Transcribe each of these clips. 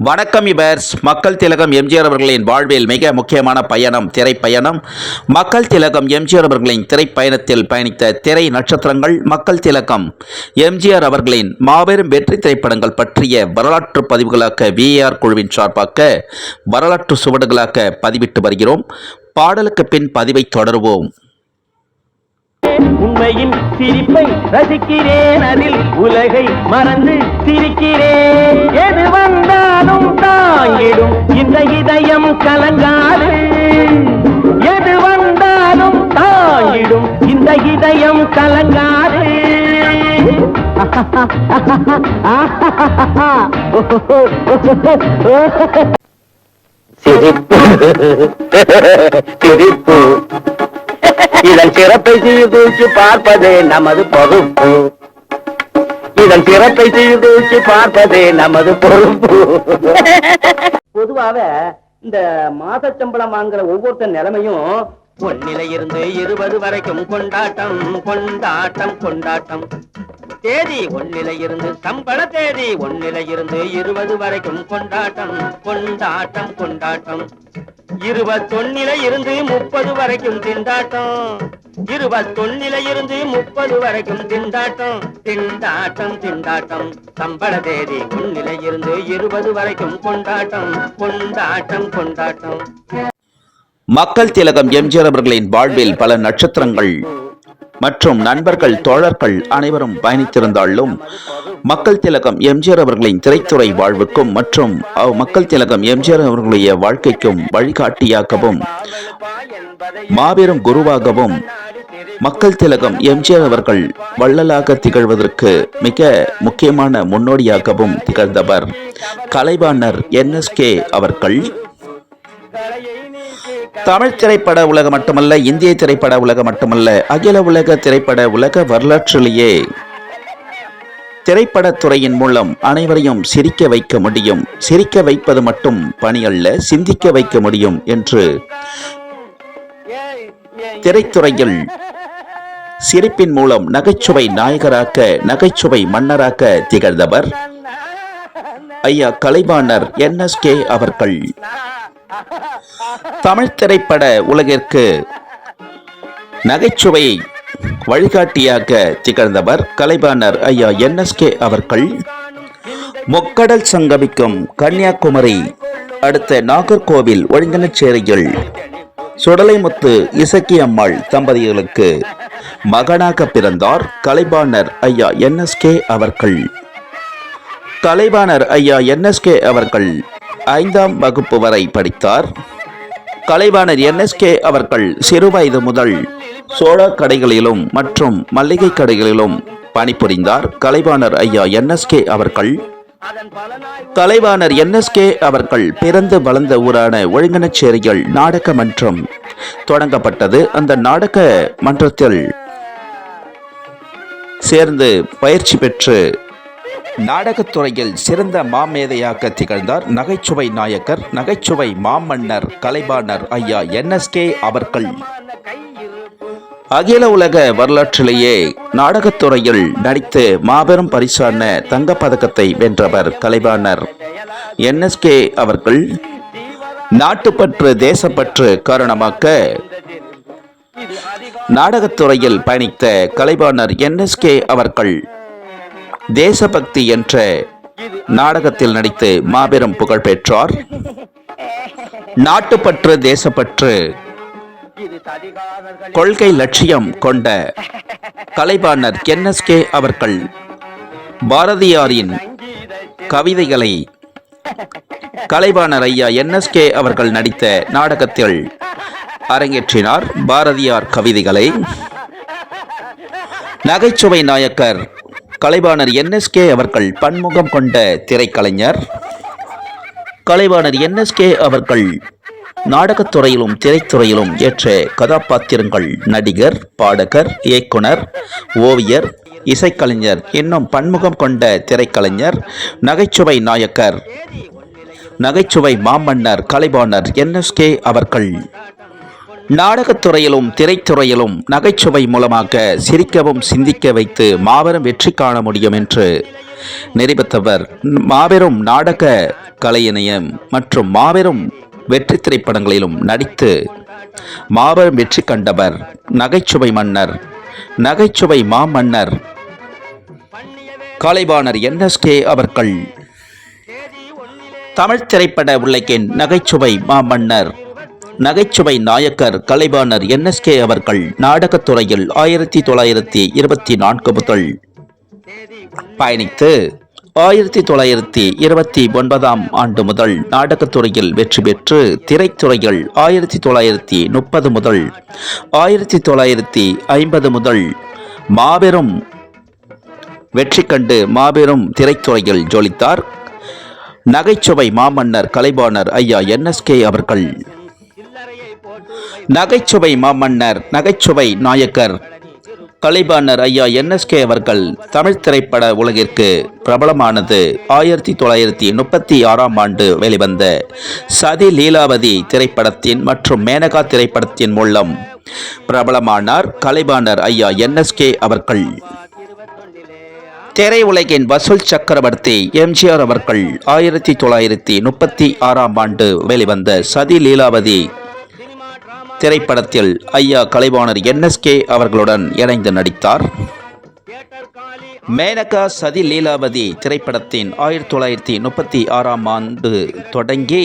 வணக்கம் இபர்ஸ் மக்கள் திலகம் எம்ஜிஆர் அவர்களின் வாழ்வில் மிக முக்கியமான பயணம் திரைப்பயணம். மக்கள் திலகம் எம்ஜிஆர் அவர்களின் திரைப்பயணத்தில் பயணித்த திரை நட்சத்திரங்கள் மக்கள் திலகம். எம்ஜிஆர் அவர்களின் மாபெரும் வெற்றி திரைப்படங்கள் பற்றிய வரலாற்று பதிவுகளாக விஏஆர் குழுவின் சார்பாக வரலாற்று சுவடுகளாக பதிவிட்டு வருகிறோம். பாடலுக்கு பின் பதிவை தொடருவோம். உண்மையின் சிரிப்பை ரசிக்கிறேன். அதில் உலகை மறந்து சிரிக்கிறேன். எது வந்தாலும் தாங்கிடும் இந்த இதயம் கலங்காது. எது வந்தாலும் தாங்கிடும் இந்த இதயம் கலங்காது. சிரிப்பு. சிரிப்பு. இதன் பிறப்பை சீர்தூக்கி பார்ப்பதே நமது பொறுப்பு. இதன் பிறப்பை சீர்தூக்கி பார்ப்பதே நமது பொறுப்பு. பொதுவாக இந்த மாச சம்பளம் வாங்குற ஒவ்வொருத்தர் நிலைமையும் ஒன்னில இருந்து இருபது வரைக்கும் கொண்டாட்டம் கொண்டாட்டம் கொண்டாட்டம். தேதி ஒன்னில இருந்து சம்பள தேதி ஒன்னில இருந்து இருபது வரைக்கும் கொண்டாட்டம் கொண்டாட்டம் கொண்டாட்டம். இருபத்தொன்னில இருந்து முப்பது வரைக்கும் திண்டாட்டம். இருபத்தொன்னில இருந்து முப்பது வரைக்கும் திண்டாட்டம். திண்டாட்டம் திண்டாட்டம். சம்பள தேதி ஒன்னில இருந்து இருபது வரைக்கும் கொண்டாட்டம். கொண்டாட்டம் கொண்டாட்டம். மக்கள் திலகம் எம்ஜிஆர் அவர்களின் வாழ்வில் பல நட்சத்திரங்கள் மற்றும் நண்பர்கள் தோழர்கள் அனைவரும் பயணித்திருந்தாலும் மக்கள் திலகம் எம்ஜிஆர் அவர்களின் திரைத்துறை வாழ்வுக்கும் மற்றும் மக்கள் திலகம் எம்ஜிஆர் அவர்களுடைய வாழ்க்கைக்கும் வழிகாட்டியாகவும் மாபெரும் குருவாகவும் மக்கள் திலகம் எம்ஜிஆர் அவர்கள் வள்ளலாக திகழ்வதற்கு மிக முக்கியமான முன்னோடியாகவும் திகழ்ந்தவர். கலைவாணர் என்எஸ்கே அவர்கள் தமிழ் திரைப்பட உலகம் மட்டுமல்ல இந்திய திரைப்பட உலகம் மட்டுமல்ல அகில உலக திரைப்பட உலக வரலாற்றிலேயே திரைப்படத்துறையின் மூலம் அனைவரையும் சிரிக்க வைக்க முடியும். சிரிக்க வைப்பது மட்டும் பணி அல்ல சிந்திக்க வைக்க முடியும் என்று திரைத்துறையில் சிரிப்பின் மூலம் நகைச்சுவை நாயகராக்க நகைச்சுவை மன்னராக்க திகழ்ந்தவர் ஐயா கலைவாணர் கே அவர்கள். தமிழ் திரைப்பட உலகிற்கு நகைச்சுவை வழிகாட்டியாக திகழ்ந்தவர் கலைவாணர் ஐயா என்எஸ்கே அவர்கள். முக்கடல் சங்கமிக்கும் கன்னியாகுமரி அடுத்த நாகர்கோவில் ஒழுங்கனச்சேரியில் சுடலைமுத்து இசக்கி அம்மாள் தம்பதிகளுக்கு மகனாக பிறந்தார் கலைவாணர் ஐயா என்எஸ்கே அவர்கள். கலைவாணர் ஐயா என்எஸ்கே அவர்கள் ஐந்தாம் வகுப்பு வரை படித்தார். கலைவாணர் என்எஸ்கே அவர்கள் சிறுவயது முதல் சோழா கடைகளிலும் மற்றும் மல்லிகை கடைகளிலும் பணிபுரிந்தார். கலைவாணர் ஐயா என்எஸ்கே அவர்கள் கலைவாணர் என்எஸ்கே அவர்கள் பிறந்து வளர்ந்த ஊரான ஒழுங்கனச்சேரியில் நாடக மன்றம் தொடங்கப்பட்டது. அந்த நாடக மன்றத்தில் சேர்ந்து பயிற்சி பெற்று நாடகத்துறையில் சிறந்த மாமேதையாக திகழ்ந்தார் நகைச்சுவை நாயக்கர் நகைச்சுவை மாமன்னர் கலைவாணர் ஐயா என்எஸ்கே அவர்கள். அகில உலக வரலாற்றிலேயே நாடகத்துறையில் நடித்து மாபெரும் பரிசான தங்கப்பதக்கத்தை வென்றவர் கலைவாணர் என்எஸ்கே அவர்கள் நாட்டுப்பற்று தேசப்பற்று காரணமாக நாடகத்துறையில் பயணித்த கலைவாணர் என்எஸ்கே அவர்கள். தேசபக்தி என்ற நாடகத்தில் நடித்து மாபெரும் புகழ் பெற்றார். நாட்டுப்பற்று தேசப்பற்று கொள்கை லட்சியம் கொண்ட கலைவாணர் என்எஸ்கே அவர்கள் பாரதியாரின் கவிதைகளை கலைவாணர் ஐயா என்எஸ்கே அவர்கள் நடித்த நாடகத்தில் அரங்கேற்றினார். பாரதியார் கவிதைகளை நகைச்சுவை நாயக்கர் கலைவாணர் என்எஸ்கே அவர்கள் பன்முகம் கொண்ட திரைக்கலைஞர். கலைவாணர் என்எஸ்கே அவர்கள் நாடகத்துறையிலும் திரைத்துறையிலும் ஏற்ற கதாபாத்திரங்கள் நடிகர் பாடகர் இயக்குனர் ஓவியர் இசைக்கலைஞர் இன்னும் பன்முகம் கொண்ட திரைக்கலைஞர் நகைச்சுவை நாயக்கர் நகைச்சுவை மாமன்னர் கலைவாணர் என்எஸ்கே அவர்கள் நாடகத்துறையிலும் திரைத்துறையிலும் நகைச்சுவை மூலமாக சிரிக்கவும் சிந்திக்க வைத்து மாபெரும் வெற்றி காண முடியும் என்று நிரூபித்தவர் மாபெரும் நாடக கலையினயம் மற்றும் மாபெரும் வெற்றி திரைப்படங்களிலும் நடித்து மாபெரும் வெற்றி கண்டவர் நகைச்சுவை மன்னர் நகைச்சுவை மாமன்னர் கலைவாணர் என்எஸ்கே அவர்கள். தமிழ் திரைப்பட உலகின் நகைச்சுவை மாமன்னர் நகைச்சுவை நாயக்கர் கலைவாணர் என்எஸ்கே அவர்கள் நாடகத் துறையில் ஆயிரத்தி தொள்ளாயிரத்தி இருபத்தி நான்கு முதல் பயணித்து ஆயிரத்தி தொள்ளாயிரத்தி இருபத்தி ஒன்பதாம் ஆண்டு முதல் நாடகத் துறையில் வெற்றி பெற்று திரைத்துறையில் ஆயிரத்தி தொள்ளாயிரத்தி முப்பது முதல் ஆயிரத்தி தொள்ளாயிரத்தி ஐம்பது முதல் மாபெரும் வெற்றி கண்டு மாபெரும் திரைத்துறையில் ஜொலித்தார். நகைச்சுவை மாமன்னர் கலைவாணர் ஐயா என்எஸ்கே அவர்கள். நகைச்சுவை மாமன்னர் நகைச்சுவை நாயக்கர். கலைபாணர் ஐயா என்எஸ்கே அவர்கள் தமிழ் திரைப்பட உலகிற்கு பிரபலமானது. ஆயிரத்தி தொள்ளாயிரத்தி முப்பத்தி ஆறாம் ஆண்டு வெளிவந்த சதி லீலாவதி திரைப்படத்தின் மற்றும் மேனகா திரைப்படத்தின் மூலம் பிரபலமானார் கலைபாணர் ஐயா என்எஸ்கே அவர்கள். திரையுலகின் வசூல் சக்கரவர்த்தி எம்ஜிஆர் அவர்கள் ஆயிரத்தி தொள்ளாயிரத்தி முப்பத்தி ஆறாம் ஆண்டு வெளிவந்த சதி லீலாவதி திரைப்படத்தில் ஐயா கலைவாணர் என்எஸ்கே அவர்களுடன் இணைந்து நடித்தார். மேனகா சதி லீலாவதி திரைப்படத்தின் ஆயிரத்தி தொள்ளாயிரத்தி முப்பத்தி ஆறாம் ஆண்டு தொடங்கி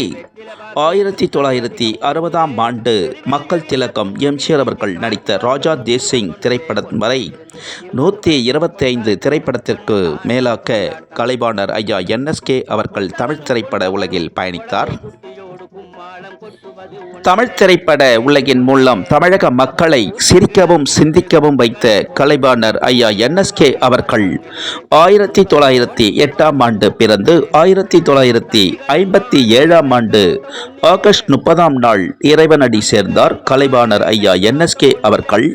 ஆயிரத்தி தொள்ளாயிரத்தி அறுபதாம் ஆண்டு மக்கள் திலகம் எம்ஜிஆர் அவர்கள் நடித்த ராஜா தேசிங் திரைப்படம் வரை நூற்றி இருபத்தைந்து திரைப்படத்திற்கு மேலாக்க கலைவாணர் ஐயா என்எஸ்கே அவர்கள் தமிழ் திரைப்பட உலகில் பயணித்தார். தமிழ் திரைப்பட உலகின் மூலம் தமிழக மக்களை சிரிக்கவும் சிந்திக்கவும் வைத்த கலைவாணர் ஐயா என்எஸ்கே அவர்கள் ஆயிரத்தி தொள்ளாயிரத்தி எட்டாம் ஆண்டு பிறந்து ஆயிரத்தி தொள்ளாயிரத்தி ஐம்பத்தி ஏழாம் ஆண்டு ஆகஸ்ட் முப்பதாம் நாள் இறைவனடி சேர்ந்தார் கலைவாணர் ஐயா என்எஸ்கே அவர்கள்.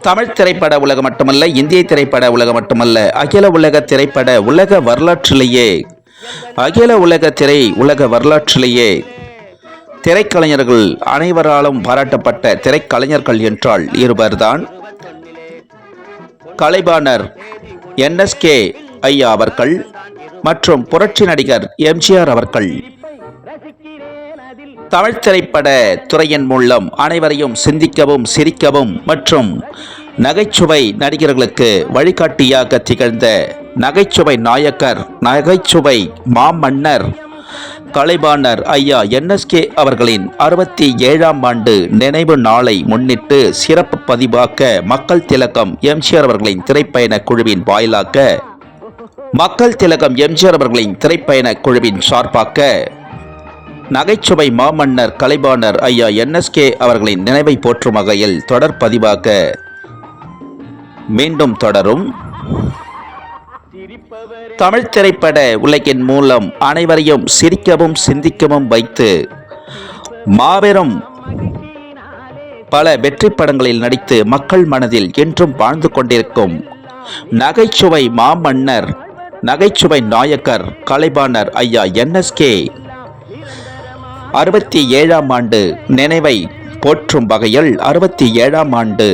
தமிழ் திரைப்பட உலகம் மட்டுமல்ல இந்திய திரைப்பட உலகம் மட்டுமல்ல அகில உலக திரைப்பட உலக வரலாற்றிலேயே அகில உலக திரை உலக வரலாற்றிலேயே திரைக்கலைஞர்கள் அனைவராலும் பாராட்டப்பட்ட திரைக்கலைஞர்கள் என்றால் இருவர்தான். கலைபாணர் என்எஸ்கே ஐயா அவர்கள் மற்றும் புரட்சி நடிகர் எம்ஜிஆர் அவர்கள். தமிழ் திரைப்பட துறையின் மூலம் அனைவரையும் சிந்திக்கவும் சிரிக்கவும் மற்றும் நகைச்சுவை நடிகர்களுக்கு வழிகாட்டியாக திகழ்ந்த நகைச்சுவை நாயக்கர் நகைச்சுவை மாமன்னர் கலைவாணர் ஐயா என்எஸ்கே அவர்களின் அறுபத்தி ஏழாம் ஆண்டு நினைவு நாளை முன்னிட்டு சிறப்பு பதிவாக்க மக்கள் திலகம் எம்ஜிஆர் அவர்களின் திரைப்பயண குழுவின் வாயிலாக மக்கள் திலகம் எம்ஜிஆர் அவர்களின் திரைப்பயண குழுவின் சார்பாக நகைச்சுவை மாமன்னர் கலைவாணர் ஐயா என்எஸ்கே அவர்களின் நினைவை போற்றும் வகையில் தொடர் பதிவாக மீண்டும் தொடரும். தமிழ் திரைப்பட உலகின் மூலம் அனைவரையும் சிரிக்கவும் சிந்திக்கவும் வைத்து மாபெரும் பல வெற்றி படங்களில் நடித்து மக்கள் மனதில் என்றும் வாழ்ந்து கொண்டிருக்கும் நகைச்சுவை மாமன்னர் நகைச்சுவை நாயக்கர் கலைவாணர் ஐயா என்எஸ்கே அறுபத்தி ஏழாம் ஆண்டு நினைவை போற்றும் வகையில் அறுபத்தி ஏழாம் ஆண்டு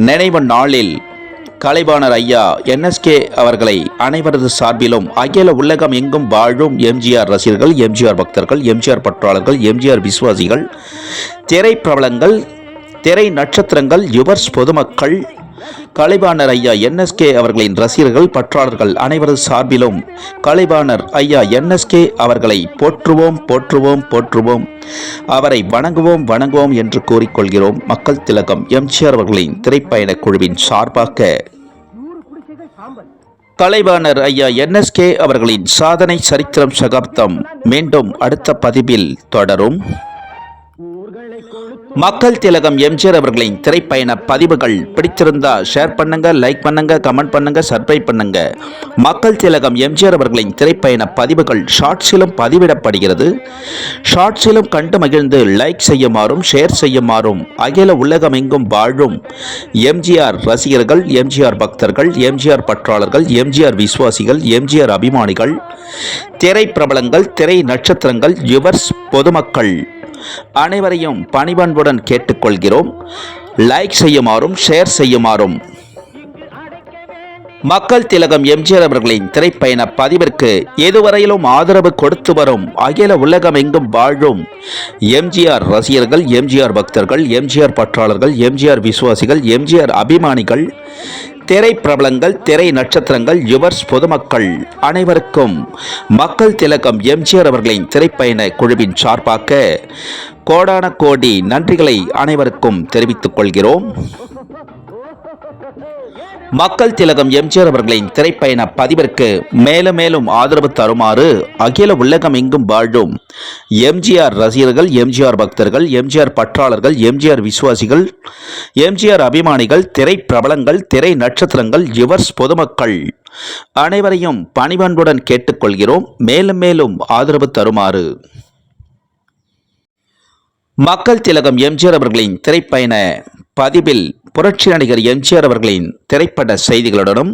நினைவு நாளில் கலைவாணர் ஐயா என்எஸ்கே அவர்களை அனைவரது சார்பிலும் அகில உலகம் எங்கும் வாழும் எம்ஜிஆர் ரசிகர்கள் எம்ஜிஆர் பக்தர்கள் எம்ஜிஆர் பற்றாளர்கள் எம்ஜிஆர் விசுவாசிகள் திரை பிரபலங்கள் திரை நட்சத்திரங்கள் யுவர்ஸ் பொதுமக்கள் கலைவாணர் ஐயா என்எஸ்கே அவர்களின் ரசிகர்கள் பற்றாளர்கள் அனைவரது சார்பிலும் கலைவாணர் ஐயா என்எஸ்கே அவர்களை போற்றுவோம் போற்றுவோம் போற்றுவோம். அவரை வணங்குவோம் வணங்குவோம் என்று கூறிக்கொள்கிறோம். மக்கள் திலகம் எம்ஜிஆர் அவர்களின் திரைப்பயண குழுவின் சார்பாக. கலைவாணர் ஐயா என்எஸ்கே அவர்களின் சாதனை சரித்திரம் சகாப்தம் மீண்டும் அடுத்த பதிவில் தொடரும். மக்கள் திலகம் எம்ஜிஆர் அவர்களின் திரைப்பயண பதிவுகள். பிடித்திருந்தா ஷேர் பண்ணுங்க லைக் பண்ணுங்க கமெண்ட் பண்ணுங்க சப்ஸ்கிரைப் பண்ணுங்க. மக்கள் திலகம் எம்ஜிஆர் அவர்களின் திரைப்பயண பதிவுகள் ஷார்ட்ஸிலும் பதிவிடப்படுகிறது. ஷார்ட்ஸிலும் கண்டு மகிழ்ந்து லைக் செய்யுமாறும் ஷேர் செய்யுமாறும். அகில உலகமெங்கும் வாழும் எம்ஜிஆர் ரசிகர்கள் எம்ஜிஆர் பக்தர்கள் எம்ஜிஆர் பற்றாளர்கள் எம்ஜிஆர் விசுவாசிகள் எம்ஜிஆர் அபிமானிகள். திரை பிரபலங்கள் திரை நட்சத்திரங்கள் யுவர்ஸ் பொதுமக்கள். அனைவரையும் பணிபண்புடன் கேட்டுக்கொள்கிறோம். லைக் செய்யுமாறும் ஷேர் செய்யுமாறும். மக்கள் திலகம் எம்ஜிஆர் அவர்களின் திரைப்பயண பதிவிற்கு எதுவரையிலும் ஆதரவு கொடுத்து வரும் அகில உலகம் எங்கும் வாழும் எம்ஜிஆர் ரசிகர்கள் எம்ஜிஆர் பக்தர்கள் எம்ஜிஆர் பற்றாளர்கள் எம்ஜிஆர் விசுவாசிகள் எம்ஜிஆர் அபிமானிகள் திரை பிரபலங்கள் திரை நட்சத்திரங்கள் யுவர்ஸ் பொதுமக்கள் அனைவருக்கும் மக்கள் திலகம் எம்ஜிஆர் அவர்களின் திரைப்பயண குழுவின் சார்பாக கோடான கோடி நன்றிகளை அனைவருக்கும் தெரிவித்துக் கொள்கிறோம். மக்கள் திலகம் எம்ஜிஆர் அவர்களின் திரைப்பயண பதிவிற்கு மேலும் மேலும் ஆதரவு தருமாறு அகில உலகம் எங்கும் வாழும் எம்ஜிஆர் ரசிகர்கள் எம்ஜிஆர் பக்தர்கள் எம்ஜிஆர் பற்றாளர்கள் எம்ஜிஆர் விசுவாசிகள் எம்ஜிஆர் அபிமானிகள் திரை பிரபலங்கள் திரை நட்சத்திரங்கள் யுவர்ஸ் பொதுமக்கள் அனைவரையும் பணிவன்புடன் கேட்டுக்கொள்கிறோம். மேலும் மேலும் ஆதரவு தருமாறு மக்கள் திலகம் எம்ஜிஆர் அவர்களின் திரைப்பயண பதிவில் புரட்சி நடிகர் எம்ஜிஆர் அவர்களின் திரைப்பட செய்திகளுடனும்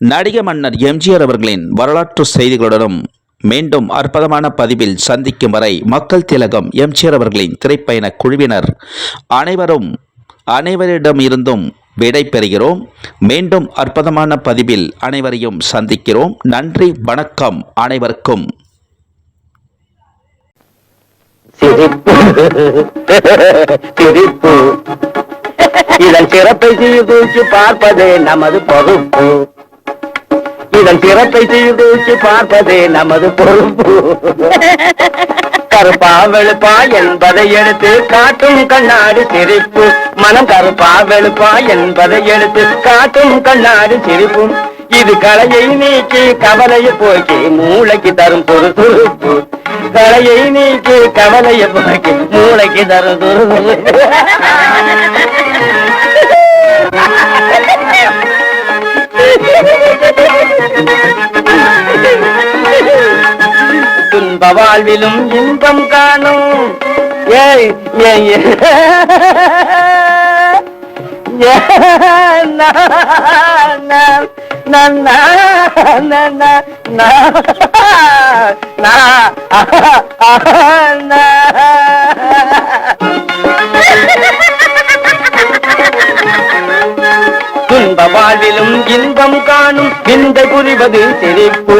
நடிக மன்னர் எம்ஜிஆர் அவர்களின் வரலாற்று செய்திகளுடனும் மீண்டும் அற்புதமான பதிவில் சந்திக்கும் வரை மக்கள் திலகம் எம்ஜிஆர் அவர்களின் திரைப்பயண குழுவினர் அனைவரும் அனைவரிடமிருந்தும் விடை பெறுகிறோம். மீண்டும் அற்புதமான பதிவில் அனைவரையும் சந்திக்கிறோம். நன்றி வணக்கம் அனைவருக்கும். சிரிப்பு. சிரிப்பு. இதன் பிறப்பை சீர்தூக்கி பார்ப்பதே நமது பொறுப்பு. இதன் பிறப்பை சீர்தூக்கி பார்ப்பதே நமது பொறுப்பு. கருப்பா வெளுப்பா என்பதை எடுத்து காட்டும் கண்ணாடி சிரிப்பு. மனம் கருப்பா வெளுப்பா என்பதை எடுத்து காட்டும் கண்ணாடி சிரிப்பு. இது கலையை நீக்கி கவலையை போக்கி மூளைக்கு தரும் துருதுருப்பு. கலையை நீக்கி கவலையை போக்கி மூளைக்கு தரும் துருதுருப்பு. இன்ப வாழ்விலும் இன்பம் காணும். ஏய் துன்ப வாழ்விலும் இன்பம் காணும். விந்தை புரிவது சிரிப்பு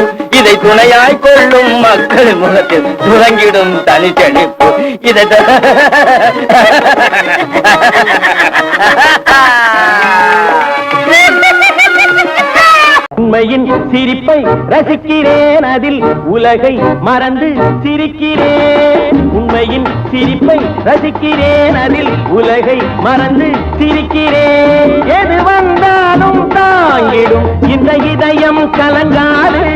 இதை துணையாய் கொள்ளும் மக்கள் முகத்தில் துறங்கிடும் தனி இதை உண்மையின் சிரிப்பை ரசிக்கிறேன். அதில் உலகை மறந்து சிரிக்கிறேன். உண்மையின் சிரிப்பை ரசிக்கிறேன். அதில் உலகை மறந்து சிரிக்கிறேன். எது வந்தாலும் தாங்கிடும் இந்த இதயம் கலங்காது.